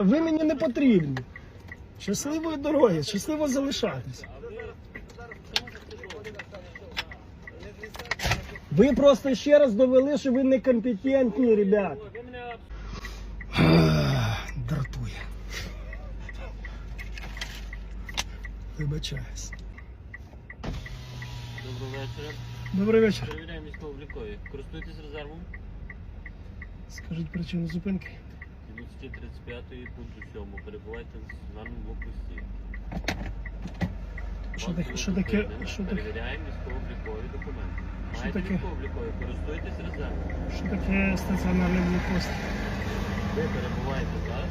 Ви мені не потрібні. Щасливої дороги, щасливо залишатись. Ви просто ще раз довели, що ви некомпетентні, ребят. Дратує. Вибачаюсь. Доброго вечора. Добрий вечір. Перевіряємо військово-облікові. Користуєтесь резервом? Скажіть причину зупинки. Від статті 35 пункту 7. Перебувайте в стаціонарному блокпості. Що таке? Що таке? Що таке? Перевіряємо військово-облікові документи. Що Маєте таке? військово-облікові, користуєтесь резервом. Що таке стаціонарний блокпост? Ви перебуваєте зараз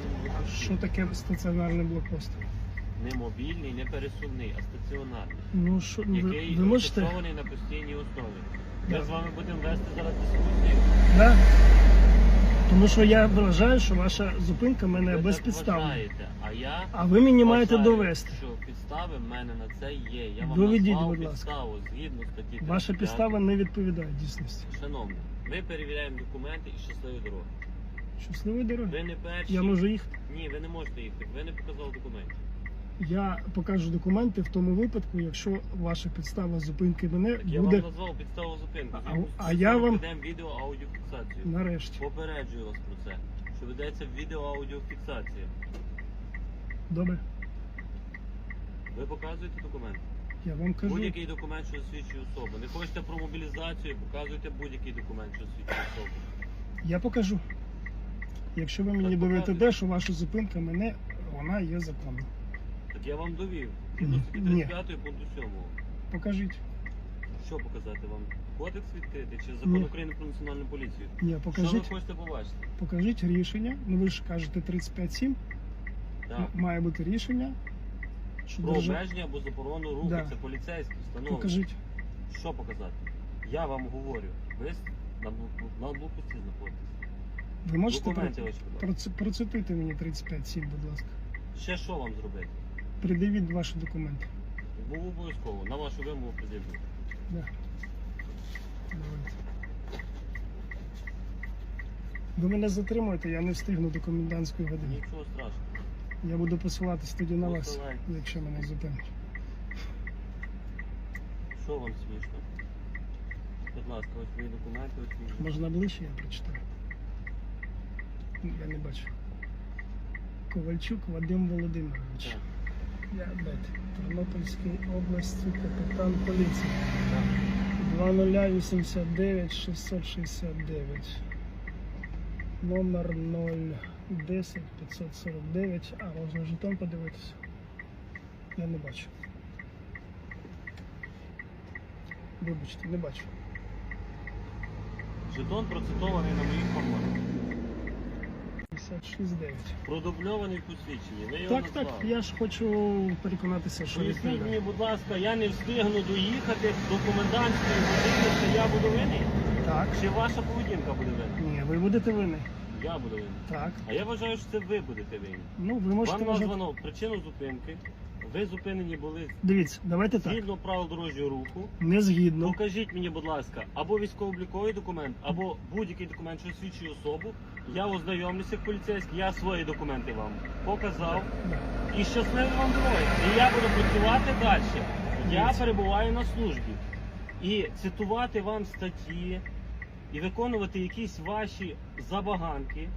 в блокпості. Що таке стаціонарний блокпост? Не мобільний, не пересувний, а стаціонарний. Ну що ну, ви, Який ви можете? розташований на постійній основі. Ми Да. з вами будемо вести зараз дискусію. Да? Тому що я вважаю, що ваша зупинка мене Ви так безпідставна. вважаєте, а я А ви мені маєте Вважаю, довести. Що підстави в мене на це є. Я вам Доведіть, назвав будь ласка. підставу згідно статті 35. Ваша підстава не відповідає дійсності. Шановне, ми перевіряємо документи і щасливі дороги. Щасливої дороги. Ви не перші. Я можу їхати. Ні, ви не можете їхати. Ви не показали документів. Я покажу документи в тому випадку, якщо ваша підстава зупинки мене Я буде вам назвав підставу зупинки. А- Згідно а з я цим вам- ведемо відео аудіофіксацію. нарешті. Попереджую вас про це. Що ведеться відео аудіофіксація. Добре. Ви показуєте документ? Я вам кажу. Будь-який документ, що засвідчує особу. Не хочете про мобілізацію, показуйте будь-який документ, що засвідчує особу. Я покажу. Якщо ви мені Так, доведете показуйте. що ваша зупинка мене, вона є законна. Я вам довів. Згідно статті Ні. 35 пункту 7. Покажіть. Що показати вам? Кодекс відкрити чи закон Ні. України про національну поліцію? Ні, Що ви покажіть, хочете побачити? покажіть рішення. Ну ви ж кажете 35.7. Так. Має бути рішення. Що Про держа- обмеження або заборону руху, Да. це поліцейські встановлення. Покажіть. Що показати? Я вам говорю, ви с- на, блок- на блокпості знаходитесь. Ви можете Документи ваші, будь ласка. проц- процитуйте мені 35.7, будь ласка. Ще що вам зробити? Придивіть ваші документи. Був обов'язково, на вашу вимогу пред'явлю. Да. Давайте. Ви мене затримуєте, я не встигну до комендантської години. Нічого страшного. Я буду посилатись тоді на вас, якщо мене зупинять. Що вам смішно? Будь ласка, ось мої документи, ось мої. Можна ближче, я прочитаю. Я не бачу. Ковальчук Вадим Володимирович. Так, Я бет. Тернопільської області, капітан поліції. так. 2089 669. Номер 010 549. А, можна жетон подивитися. Я не бачу. Вибачте, не бачу. Жетон процитований на моїй форматі. 569. Продубльований в посвідченні. Ви його Так, так, назвали. я ж хочу переконатися, що Поясніть мені, будь ласка, я не встигну доїхати до комендантської години, що я буду винний? Так. Чи ваша поведінка буде винна? Ні, ви будете винні. Я буду винний. Так. А я вважаю, що це ви будете винні. Ну, ви можете Вам вважати. названо причину зупинки. Ви зупинені були Дивіться, давайте так. згідно правил дорожнього руху. Не згідно. Покажіть мені, будь ласка, або військово-обліковий документ, або будь-який документ, що свідчує особу. Я ознайомлюся як поліцейський, я свої документи вам показав. І щасливо вам дороги. І я буду працювати далі. Я перебуваю на службі. І цитувати вам статті, і виконувати якісь ваші забаганки.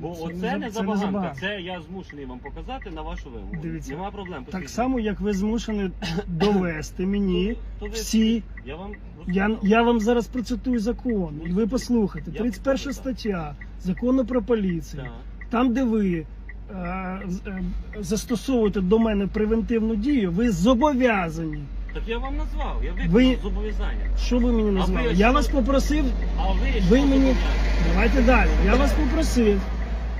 Бо Це оце не забаганка, це я змушений вам показати на вашу вимогу. Дивіться. Нема проблем. Так само, як ви змушені довести мені То ви- всі. Я вам Я, я вам зараз процитую закон, і ви послухайте. Я 31 послухаю, стаття закону про поліцію. Так. Там, де ви е, з- е, застосовуєте до мене превентивну дію, ви зобов'язані. Так я вам назвав, я виконав Ви- зобов'язання. Що ви мені назвали? Я вас попросив, А ви, ви що мені. зобов'язані? Давайте далі. Я вас попросив,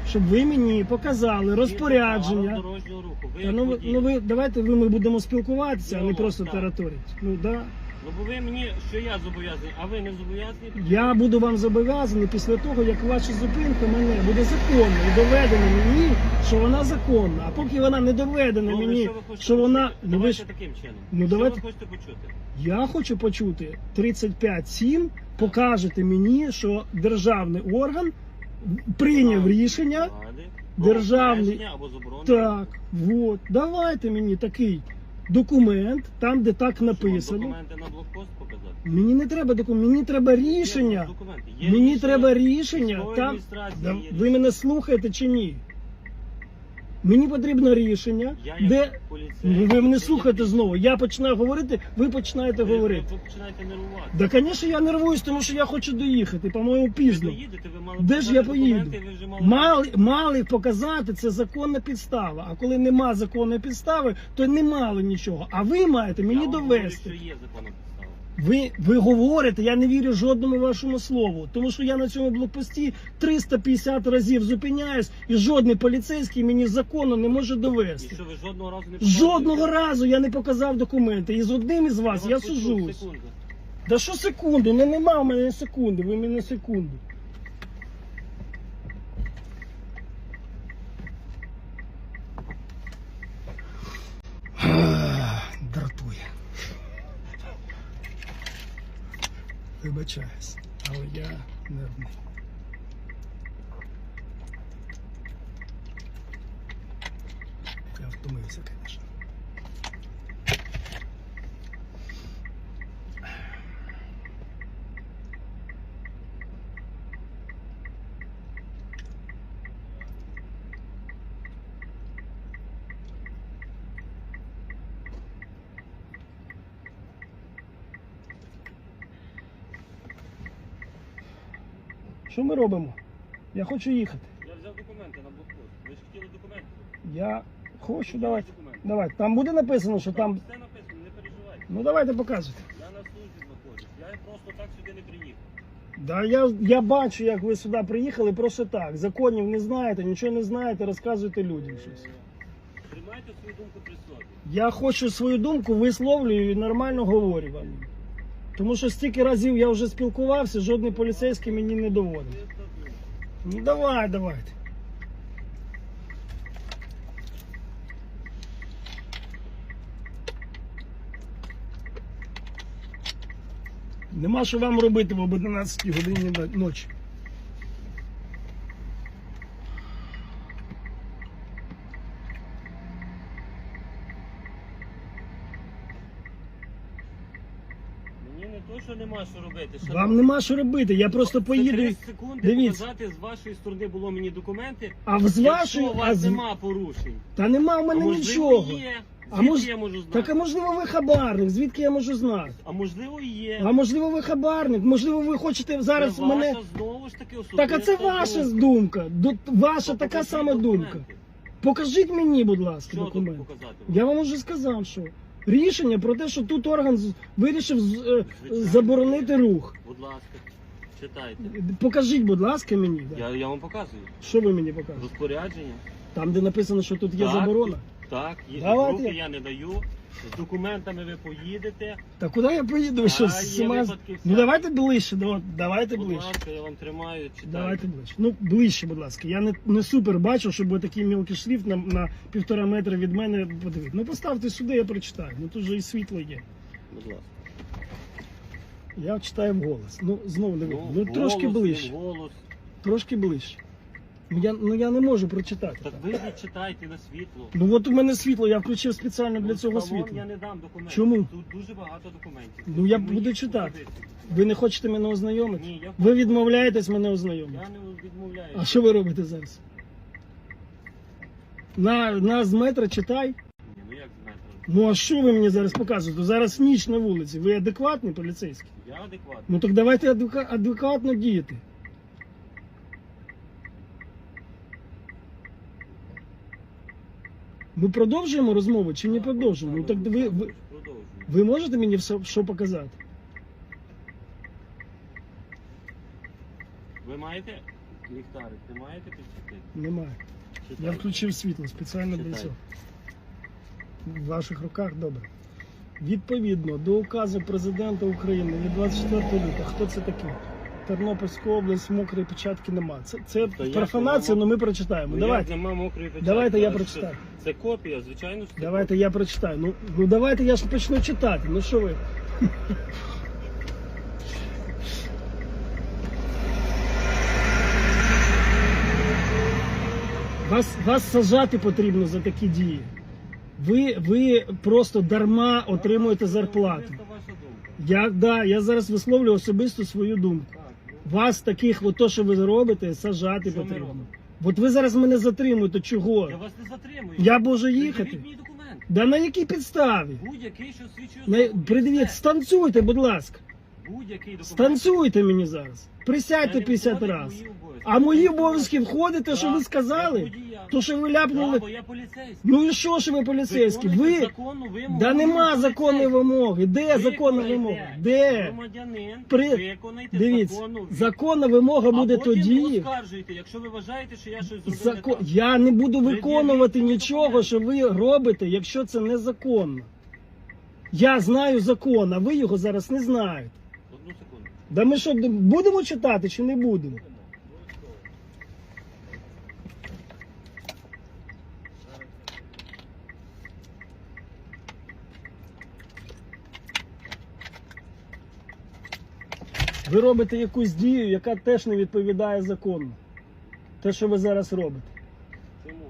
щоб ви мені показали розпорядження. Дорожнього руху. Ви Та як ну, ви- водій. ну ви давайте ви ми будемо спілкуватися, а не Ну, просто так. тараторити. Ну да. Ну бо ви мені, що я зобов'язаний, а ви не зобов'язані. Я буду вам зобов'язаний після того, як ваша зупинка мене буде законна і доведена мені, що вона законна. А поки вона не доведена Добре, мені, що ви хочете що вона. почути? Ну, ви Давайте ж... таким чином. Ну, що давайте- ви хочете почути? Я хочу почути 35.7, покажете мені, що державний орган прийняв рішення державний. або. Так, от. Давайте мені такий документ, там, де так написано. документи на блокпост показати? Мені не треба документ, мені треба Є рішення. документи. Є Мені рішення треба рішення. військової Там адміністрації, Да, є ви рішення. мене слухаєте чи ні? Мені потрібно рішення, Я як де поліцейський, ви мене слухаєте знову. Я починаю говорити, ви починаєте Ви- говорити. Ви починаєте нервувати. Да, звісно, я нервуюсь, тому що я хочу доїхати, по-моєму, Ви пізно. доїдете, ви мали Де ж показати я поїду? документи, ви вже мали- Мали, мали показати, це законна підстава. А коли нема законної підстави, то не мали нічого. А ви маєте Я мені вам говорю, довести. що є законна підстава. Ви, ви говорите, я не вірю жодному вашому слову, тому що я на цьому блокпості 350 разів зупиняюсь, і жодний поліцейський мені законно не може І довести. що ви жодного разу не Жодного разу я не показав документи. І з одним із вас я я сужусь. Да що секунду? Ну нема в мене секунди, ви мене секунду. Ах, Дратує. Вибачаюсь, але я нервний. Я втомився, звісно. Що ми робимо? Я хочу їхати. Я взяв документи на блокпост. Ви ж хотіли документи. Я хочу, давайте. Документи. Давай, там буде написано, що там. Все написано, не переживайте. Ну давайте показуйте. Я на службі знаходжусь. Я просто так сюди не приїхав. Да, я, я бачу, як ви сюди приїхали просто так. Законів не знаєте, нічого не знаєте, розказуєте людям щось. Тримайте свою думку при собі. Я хочу свою думку висловлюю і нормально говорю вам. Тому що стільки разів я вже спілкувався, жодний поліцейський мені не доводив. Ну давай, давайте. Нема що вам робити в 11 годині ночі. Мені не то, що нема що робити. що Вам нема що робити, я просто Це поїду. 30 секунд Дивіться. показати з вашої сторони було мені документи. А з вашої, Якщо у а вас з... нема порушень. та нема в мене нічого. є. А Звідки мож- я можу знати? Так а можливо ви хабарник, звідки я можу знати? А можливо і є. А можливо ви хабарник, можливо ви хочете зараз це мене. знову ж таки особиста Так а це ваша думка. думка. Ду- Ваша така покажіть сама документи. думка. Покажіть мені, будь ласка, Що тут документ. показати? Я вам вже сказав, що рішення про те, що тут орган з- вирішив з- е, Звичайно. заборонити рух. Будь ласка, читайте. Покажіть, будь ласка, мені. да. Я, я вам показую. Що ви мені покажете? Розпорядження. Там, де написано, що тут є Так, заборона. Так, є Давайте. руки я не даю. З документами ви поїдете. Та куди я поїду? Ви що, А, з є ума з- випадки Ну всякі. давайте ближче, да- давайте Будь ближче. ласка, я вам тримаю, читайте. Давайте ближче. Ну, ближче, будь ласка. Я не, не супер бачу, щоб такий мілкий шрифт на, на півтора метра від мене подивити. Ну поставте сюди, я прочитаю. Ну тут же і світло є. Будь ласка. Я читаю вголос. Ну, знову не видно. Ну, голос, трошки він ближче. Голос. Трошки ближче. Ну я, ну я не можу прочитати. Так ви не читайте на світло. Ну от у мене світло, я включив спеціально для цього талон Я не дам документів. Чому? Тут дуже багато документів. Ну, я Мої буду читати. Ви не хочете мене ознайомити? Ні, я Ви відмовляєтесь мене ознайомити. Я не відмовляю. А що ви робите зараз? На, на з метра читай. Ні, ну як з метра? Ну а що ви мені зараз показуєте? Зараз ніч на вулиці. Ви адекватний поліцейський? Я адекватний. Ну так давайте адвока- адекватно діяти. Ми продовжуємо розмову чи не продовжуємо? Ну так ви, ви, ви можете мені все що показати? Ви маєте ліхтарик? Не маєте підсвітити? Немає. Я Читайте. включив світло спеціально для цього. В ваших руках добре. Відповідно до указу президента України від 24 лютого, хто це такий? Тернопільська область, мокрої печатки нема. Це, це То як профанація, але ми прочитаємо. Ну, давайте. нема мокрої печатки. Давайте я але прочитаю. Це, це копія, звичайно, це Давайте я прочитаю. Ну, ну давайте я ж почну читати. Ну що ви? Вас, вас сажати потрібно за такі дії. Ви, ви просто дарма отримуєте зарплату. Особиста ваша думка. Я, да, я зараз висловлюю особисто свою думку. Вас таких, от то, що ви робите, сажати Що ми потрібно. робимо? От ви зараз мене затримуєте. Чого? Я вас не затримую. Я можу їхати. мені документ. Да на якій підставі? Будь-який, що свідчує На, особу. придивіть, Все. станцюйте, будь ласка. Будь-який документ. Станцюйте мені зараз. Присядьте Це не 50 разів. А мої обов'язки входить те, що ви сказали? То, що ви ляпнули. бо я поліцейський. Ну і що ж ви поліцейські? Виконуйте Ви законну вимогу. да нема Ви законної вимоги. Де законна Виконайте, вимога? Де? Громадянин, При- виконайте Дивіться, законну вимогу. законна вимога буде а потім тоді. оскаржуєте, якщо ви вважаєте, що я щось зробив так. Я не буду виконувати нічого, що ви робите, якщо це незаконно. Я знаю закон, а ви його зараз не знаєте. Да ми що, будемо читати чи не будемо? Ви робите якусь дію, яка теж не відповідає закону. Те, що ви зараз робите. Чому?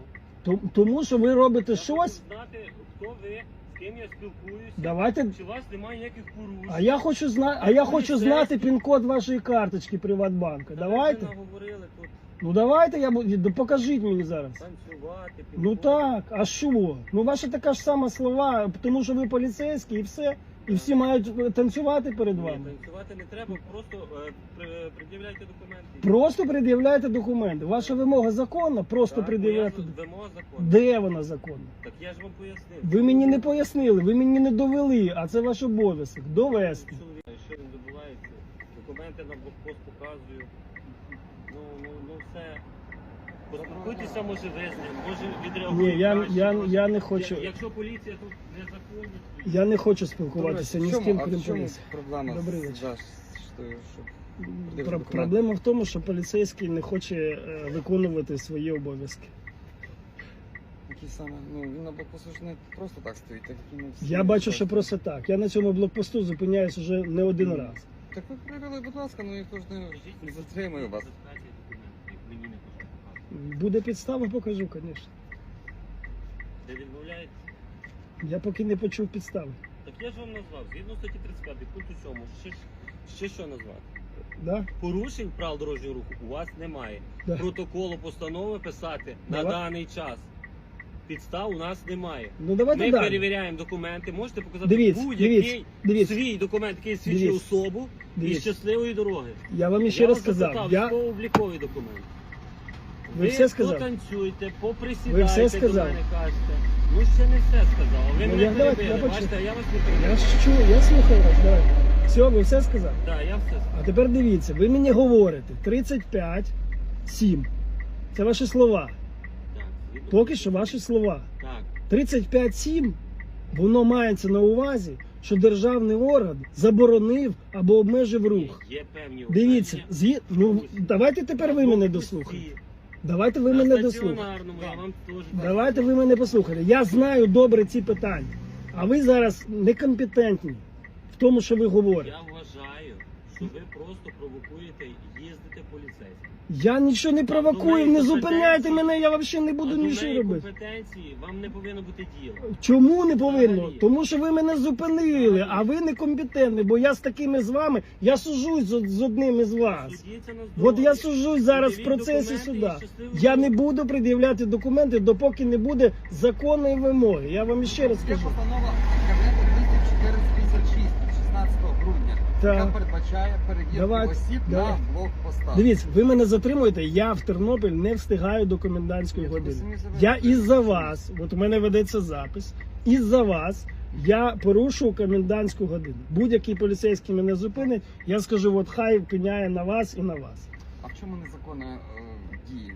Том- Тому що ви робите Я щось, знати, хто ви, з ким я спілкуюся. давайте. Чи у вас немає ніяких порушень? А я хочу знати, а я хочу знати пін-код вашої карточки Приватбанка. Давайте. наговорили тут Ну давайте я буду. да Покажіть мені зараз. танцювати, Ну так, а що? Ну ваша така ж сама слова, тому що ви поліцейські і все. І всі мають танцювати перед Ні, вами. танцювати не треба, просто е, при- пред'являйте документи. Просто пред'являйте документи. Ваша вимога законна, просто Так, пред'являйте. Вимога закону. Де вона законна? Так я ж вам пояснив. Ви мені не пояснили, ви мені не довели, а це ваш обов'язок довести. Чоловік, Що він добувається? Документи на блокпост показую. Ну, ну, ну все. Поспілкуйтеся, може ви з ним, може відреагує. Ні, я, я, я не хочу. Якщо поліція тут незаконна, Я не хочу спілкуватися ні з ким, крім поліції. проблема Добрий з- вечір. да, що, що Про- документи. Проблема в тому, що поліцейський не хоче е, виконувати свої обов'язки. які саме, ну він на блокпосту ж не просто так стоїть, так як і всі. Я бачу, що просто так. Я на цьому блокпосту зупиняюсь вже не один раз. Так ви перевели, будь ласка, ну ніхто ж не, затримує вас. адекватні документи, як мені не хочуть показувати. Буде підстава, покажу, звісно. Де відмовляєте? Я поки не почув підстави. Так я ж вам назвав, згідно статті 35, пункту 7, ще, ж- ще що назвати? Да? Порушень правил дорожнього руху у вас немає. Да. Протоколу постанови писати на Давай. даний час. Підстав у нас немає. Ну давайте Ми далі. перевіряємо документи. Можете показати Дивіться, будь-який дивіться, дивіться, свій документ, який свідчує Дивіться. особу і дивіться. щасливої дороги. Я вам ще я раз сказав. Я... військово-обліковий документ. Ви все сказали? потанцюйте, поприсідайте Ви все до сказали? мене кажете. Ну ще не все сказав. Ви Ну, мене я- давайте, перебили. я Бачите, я вас не перебив. Я ж чую, я слухаю вас. Давай. Все, ви все сказали. Так, я все сказав. А тепер дивіться, ви мені говорите 35, 7. Це ваші слова. Так, Поки що ваші слова. Так. 35.7, воно мається на увазі, що державний орган заборонив або обмежив рух. Є певні Дивіться, обмеження. згі... ну давайте тепер ви мене дослухаєте. Давайте ви мене На стаціонарному я вам теж Давайте ви мене послухайте. Я знаю добре ці питання, а ви зараз некомпетентні в тому, що ви говорите. Я вважаю, що ви просто провокуєте їздити поліцейським. Я нічого не провокую, не зупиняйте мене, я взагалі не буду а нічого робити. компетенції вам не повинно бути діла. Чому не повинно? Взагалі. Тому що ви мене зупинили, а ви некомпетентні, бо я з такими з вами, я сужусь з, з одним із вас. Судіться на От я сужусь зараз в Пред'явіть процесі документи суда. і щасливо Я не буду пред'являти документи, допоки не буде законної вимоги. Я вам ще раз Є кажу. постанова Кабінету міністрів 456 від 16 грудня, Так. яка передбачає перевірку Давайте, осіб давай. на блокпостах. Дивіться, ви мене затримуєте, я в Тернопіль не встигаю до комендантської години. Я знаєте. із-за вас, от у мене ведеться запис, із-за вас я порушу комендантську годину. Будь-який поліцейський мене зупинить, я скажу, от хай пеняє на вас і на вас. А в чому незаконна е, дія?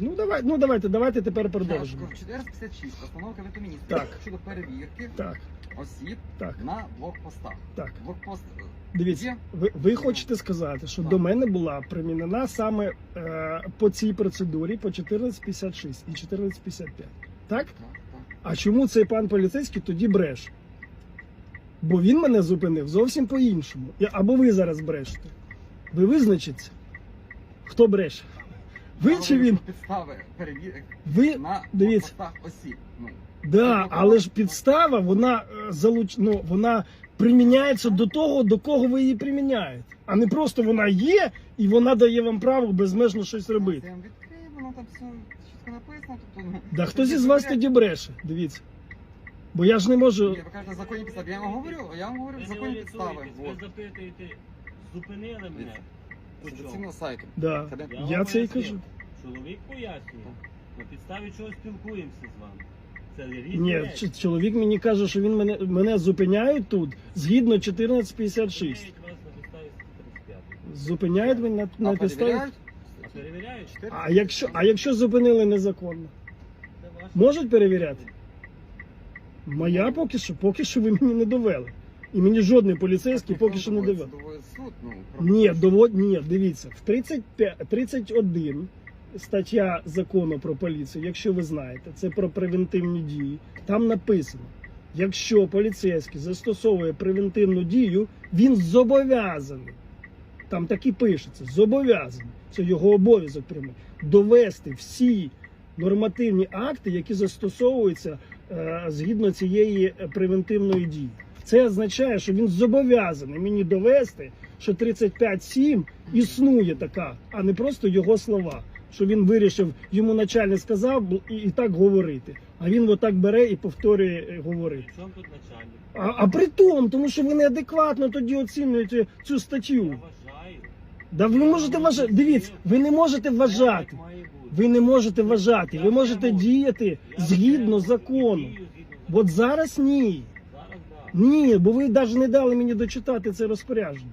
Ну давай, ну давайте, давайте тепер продовжимо. кажу, 456 постанова Кабінету міністрів Так. щодо перевірки Так, осіб так, на блокпостах. так. Блокпост е, Дивіться, є? ви, ви хочете сказати, що Так. до мене була примінена саме е, по цій процедурі по 1456 і 1455. Так? Так, так. А чому цей пан поліцейський тоді бреше? Бо він мене зупинив зовсім по-іншому. Або ви зараз брешете. Ви визначіться, хто бреше. Ви Я чи говорю він? про Підстави перевірки Ви на дивіться. постах осіб. Ну, Да, але ж підстава, вона е, залуч... ну, вона приміняється до того, до кого ви її приміняєте. А не просто вона є і вона дає вам право безмежно щось робити. Я вам відкрию, воно там все чітко написано. Тобто, ну, Да хто зі з вас тоді бреше? Дивіться. Бо я ж не можу. Ні, ви кажете, законні підстави. Я вам говорю, я вам говорю Ви не підстави. орієнтуєтесь, ви запитуєте, зупинили мене. Офіційного сайту. Да. Я Я вам це і пояснив. кажу. Чоловік пояснює, на підставі чого спілкуємося з вами. Це різні Ні, речі. ч- чоловік мені каже, що він мене, мене зупиняють тут згідно 1456. Зупиняють вас на підставі 135. Зупиняють мене на, А на підставі. перевіряють? А перевіряють? Чотири? А якщо, а якщо зупинили незаконно? Це ваше. Можуть перевіряти? Моя поки що, поки що ви мені не довели. І мені жодний поліцейський поки що не суд, ну, Ні, довод, ні, дивіться, в 35, 31 стаття закону про поліцію, якщо ви знаєте, це про превентивні дії. Там написано: якщо поліцейський застосовує превентивну дію, він зобов'язаний. Там так і пишеться, зобов'язаний. Це його обов'язок прямий. Довести всі нормативні акти, які застосовуються е, згідно цієї превентивної дії. Це означає, що він зобов'язаний мені довести, що 35.7 існує така, а не просто його слова. Що він вирішив, йому начальник сказав і, і так говорити. А він отак бере і повторює е, говорити. Чому тут начальник? А, а при тому, тому що ви неадекватно тоді оцінюєте цю статтю. Я вважаю. Да ви можете вважати. Дивіться, ви не можете вважати. Ви не можете вважати. Ви можете діяти згідно закону. От зараз ні. Ні, бо ви навіть не дали мені дочитати це розпорядження.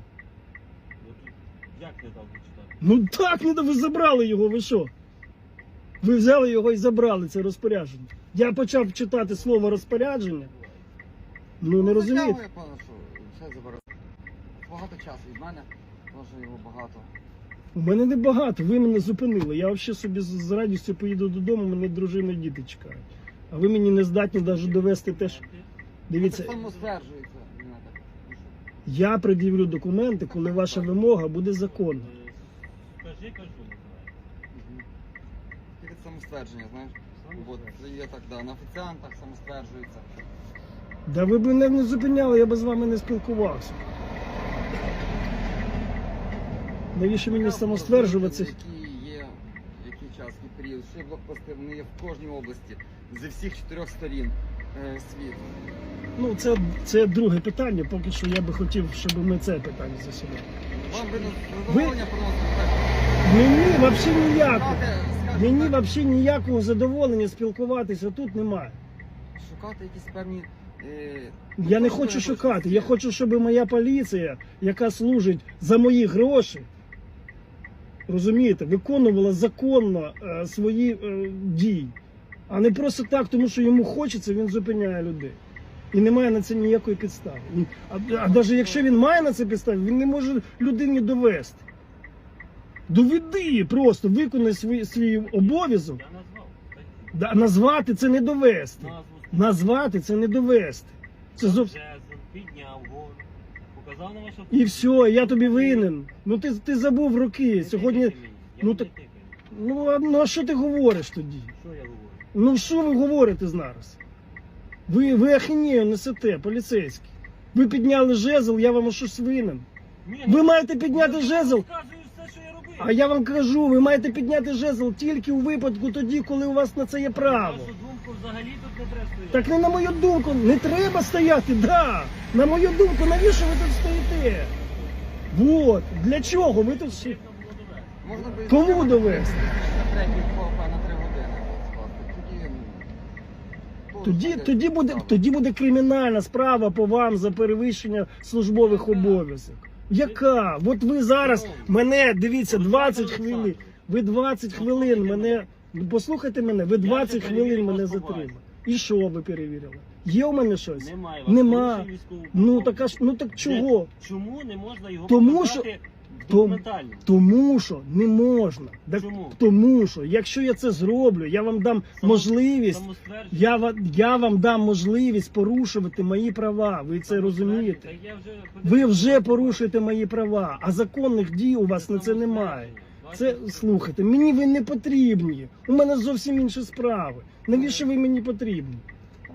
Ну, тут Як не дав дочитати? Ну так, не дав- ви забрали його, ви що? Ви взяли його і забрали це розпорядження. Я почав читати слово розпорядження. Ну не розумієте. Затягує, пане, що все забере. Багато часу від мене, теж його багато. У мене небагато, ви мене зупинили. Я взагалі собі з з радістю поїду додому, мене дружина і діти чекають. А ви мені не здатні навіть довести те, що. Дивіться, само стверджується. Ну, я пред'явлю документи, коли ваша вимога буде законна. Скажи, кажу, Тільки самоствердження, знаєш. От, є так, да, на офіціантах самостверджується. Да ви б мене не зупиняли, я б з вами не спілкувався. Навіщо мені самостверджуватися? Які є, який час, який період. Ще блокпости, вони є в кожній області, зі всіх чотирьох сторін е, світу. Ну, це, це друге питання. Поки що я би хотів, щоб ми це питання засідали. Вам би задоволення приносить Мені взагалі ніякого. Мені взагалі ніякого задоволення спілкуватися тут немає. шукати якісь певні. Е, Я не хочу шукати. Я хочу, щоб моя поліція, яка служить за мої гроші, розумієте, виконувала законно е, свої е, дії. А не просто так, тому що йому хочеться, він зупиняє людей. І немає на це ніякої підстави. А, а навіть якщо він має на це підстави, він не може людині довести. Доведи просто, виконай свій, свій обов'язок. Я назвав. Да, назвати це не довести. Назву Назвати це не довести. Це зов... Жезл, підняв гору, показав на вашу І все, я тобі винен. Ну ти, ти забув роки. Сьогодні. Ну, ну, так- так... Ну а, ну а що ти говориш тоді? Що я говорю? Ну що ви говорите зараз? Ви, ви ахінею несете, поліцейські. Ви підняли жезл, я вам щось винен. Ви маєте підняти жезл. А я вам кажу, ви маєте підняти жезл тільки у випадку тоді, коли у вас на це є право. Думку взагалі тут не треба стояти. Так не на мою думку, не треба стояти, да. На мою думку, навіщо ви тут стоїте? Вот, для чого ви тут би Кому довести? На третій ФОП на три години скласти. Тоді, ну, Тоді, тоді, буде, тоді буде кримінальна справа по вам за перевищення службових обов'язків. Яка? От ви зараз мене, дивіться, 20 хвилин. Ви 20 хвилин мене. Послухайте мене, ви 20 хвилин мене затримали. І що ви перевірили? Є у мене щось? Немає. Нема. Ну обліку. так аж ну так чого? Чому не можна його Тому в Тому- документальному? Тому що не можна. Так, Чому? Тому що, якщо я це зроблю, я вам дам Само- можливість. Самоствердження. Я, ва- я вам дам можливість порушувати мої права. Ви це розумієте? Я вже Ви вже порушуєте мої права, а законних дій у вас на це немає. Це слухайте, мені ви не потрібні. У мене зовсім інші справи. Навіщо ви мені потрібні?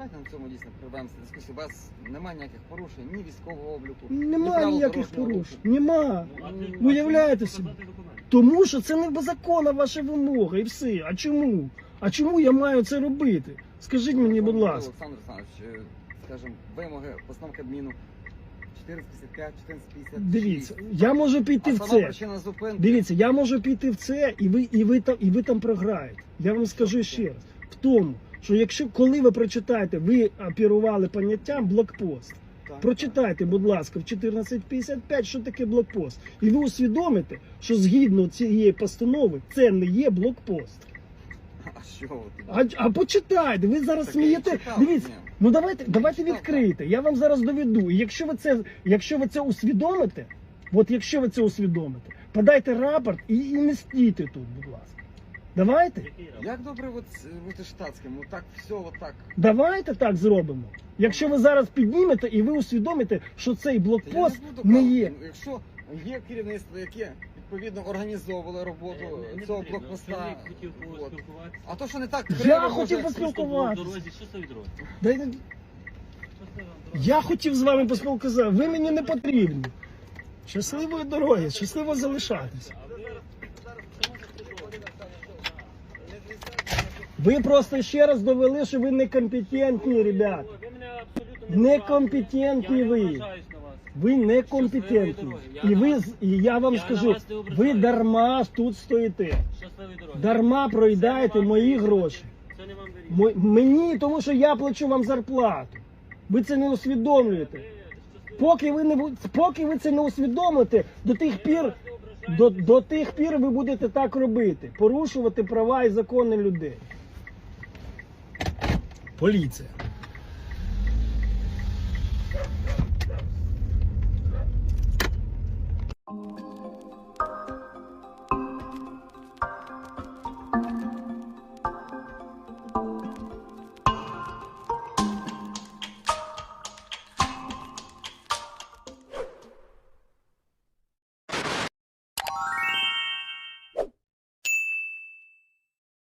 Давайте на цьому дійсно прервемося дискусію. У вас немає ніяких порушень, ні військового обліку, Нема правил ніяких дорожнього порушень. руху. Нема. Ну, Уявляєте собі? Тому що це не законна ваша вимога і все. А чому? А чому я маю це робити? Скажіть мені, будь ласка. Олександр Олександрович, е, скажімо, вимоги постановки Кабміну 1455, 1456. Дивіться, я можу піти а в це. причина зупинки. Дивіться, я можу піти в це, і ви, і ви там, і ви там програєте. Я вам скажу ще раз. В тому, що якщо коли ви прочитаєте, ви оперували поняттям блокпост. Прочитайте, будь ласка, в 1455, що таке блокпост. І ви усвідомите, що згідно цієї постанови це не є блокпост. А що ви? А, а почитайте, ви зараз Так смієте. Дивіться, ну давайте, давайте відкрийте. Я вам зараз доведу. І якщо ви це, якщо ви це усвідомите, от якщо ви це усвідомите, подайте рапорт і, і не стійте тут, будь ласка. Давайте, Як добре от, е, бути штатським? Ну так все, отак. давайте так зробимо. Якщо ви зараз піднімете і ви усвідомите, що цей я блокпост не є. Якщо є керівництво, яке відповідно організовувало роботу Е, не цього потрібно. блокпоста. Хотів от. А то, що не так, Я хотів може, поспіл- Просто було в спілкуватися. дорозі, що це від дороги? Дай- Що це вам дорога? Я хотів з вами поспілкуватися, ви мені не потрібні. Щасливої дороги, щасливо залишатися. А ви зараз чому це дорога? Ви просто ще раз довели, що ви некомпетентні, ребят. Ви мене абсолютно не Некомпетентні Я не ви. ображаюсь. Ви некомпетентні. І ви з- і я вам скажу, ви дарма тут стоїте. Дарма проїдаєте мої гроші. Це не вам Мені, тому що я плачу вам зарплату. Ви це не усвідомлюєте. Поки ви не бу- поки ви це не усвідомите, до тих пір до, до тих пір ви будете так робити, порушувати права і закони людей. Поліція.